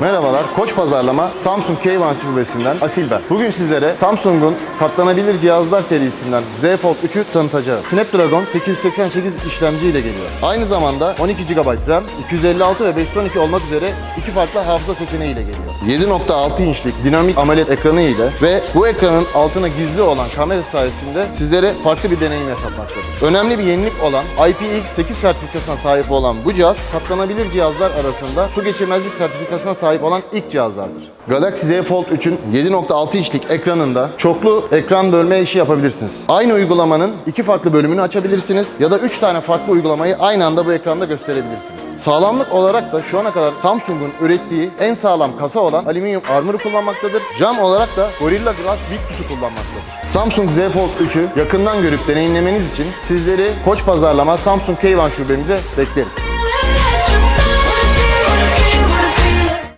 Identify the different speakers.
Speaker 1: Merhabalar, Koç Pazarlama Samsung K1 şubesinden Asil ben. Bugün sizlere Samsung'un katlanabilir cihazlar serisinden Z Fold 3'ü tanıtacağız. Snapdragon 888 işlemci ile geliyor. Aynı zamanda 12 GB RAM, 256 ve 512 olmak üzere iki farklı hafıza seçeneği ile geliyor. 7.6 inçlik dinamik AMOLED ekranı ile ve bu ekranın altına gizli olan kamera sayesinde sizlere farklı bir deneyim yaşatmaktadır. Önemli bir yenilik olan IPX8 sertifikasına sahip olan bu cihaz katlanabilir cihazlar arasında su geçirmezlik sertifikasına sahip olan ilk cihazlardır. Galaxy Z Fold 3'ün 7.6 inçlik ekranında çoklu ekran bölme işi yapabilirsiniz. Aynı uygulamanın iki farklı bölümünü açabilirsiniz ya da 3 tane farklı uygulamayı aynı anda bu ekranda gösterebilirsiniz. Sağlamlık olarak da şu ana kadar Samsung'un ürettiği en sağlam kasa olan alüminyum armor'u kullanmaktadır. Cam olarak da Gorilla Glass Victus'u kullanmaktadır. Samsung Z Fold 3'ü yakından görüp deneyimlemeniz için sizleri Koç Pazarlama Samsung K1 şubemize bekleriz.